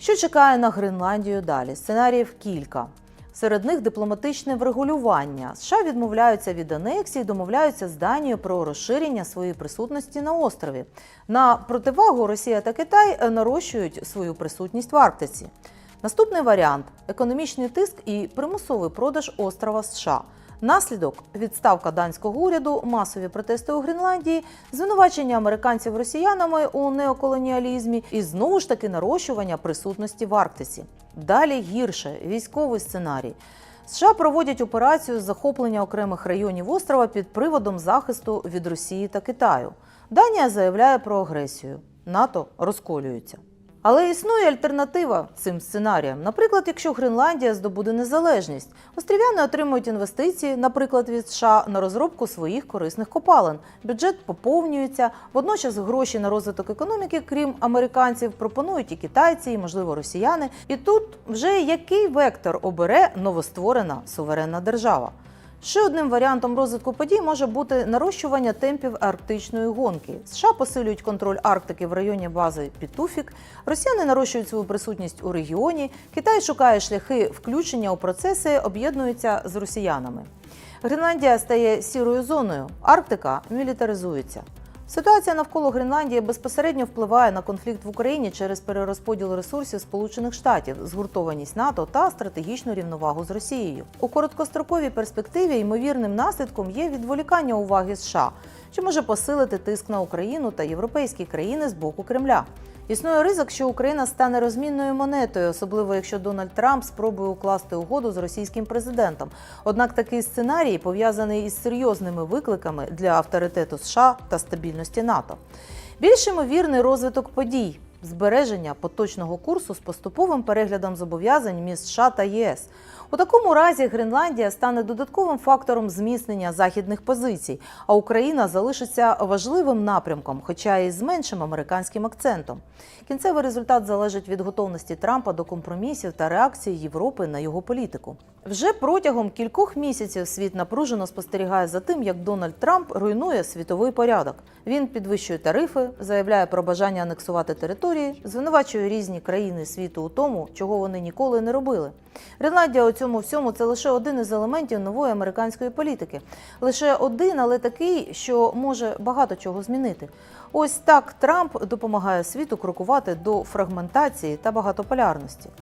Що чекає на Гренландію далі? Сценаріїв кілька. Серед них дипломатичне врегулювання. США відмовляються від анексії, домовляються з Данією про розширення своєї присутності на острові. На противагу Росія та Китай е, нарощують свою присутність в Арктиці. Наступний варіант економічний тиск і примусовий продаж острова США. Наслідок відставка данського уряду, масові протести у Гренландії, звинувачення американців росіянами у неоколоніалізмі і знову ж таки нарощування присутності в Арктиці. Далі гірше військовий сценарій. США проводять операцію з захоплення окремих районів острова під приводом захисту від Росії та Китаю. Данія заявляє про агресію. НАТО розколюється. Але існує альтернатива цим сценаріям. Наприклад, якщо Гренландія здобуде незалежність, острів'яни отримують інвестиції, наприклад, від США на розробку своїх корисних копалин. Бюджет поповнюється. Водночас гроші на розвиток економіки, крім американців, пропонують і китайці, і можливо росіяни. І тут вже який вектор обере новостворена суверенна держава. Ще одним варіантом розвитку подій може бути нарощування темпів арктичної гонки. США посилюють контроль Арктики в районі бази Пітуфік, росіяни нарощують свою присутність у регіоні, Китай шукає шляхи включення у процеси, об'єднуються з росіянами. Гренландія стає сірою зоною, Арктика мілітаризується. Ситуація навколо Гренландії безпосередньо впливає на конфлікт в Україні через перерозподіл ресурсів Сполучених Штатів, згуртованість НАТО та стратегічну рівновагу з Росією. У короткостроковій перспективі ймовірним наслідком є відволікання уваги США, що може посилити тиск на Україну та європейські країни з боку Кремля. Існує ризик, що Україна стане розмінною монетою, особливо якщо Дональд Трамп спробує укласти угоду з російським президентом. Однак такий сценарій пов'язаний із серйозними викликами для авторитету США та стабільності НАТО. Більш ймовірний розвиток подій. Збереження поточного курсу з поступовим переглядом зобов'язань між США та ЄС. У такому разі Гренландія стане додатковим фактором зміцнення західних позицій, а Україна залишиться важливим напрямком, хоча і з меншим американським акцентом. Кінцевий результат залежить від готовності Трампа до компромісів та реакції Європи на його політику. Вже протягом кількох місяців світ напружено спостерігає за тим, як Дональд Трамп руйнує світовий порядок. Він підвищує тарифи, заявляє про бажання анексувати території, звинувачує різні країни світу у тому, чого вони ніколи не робили. Гренландія у цьому всьому це лише один із елементів нової американської політики. Лише один, але такий, що може багато чого змінити. Ось так Трамп допомагає світу крокувати до фрагментації та багатополярності.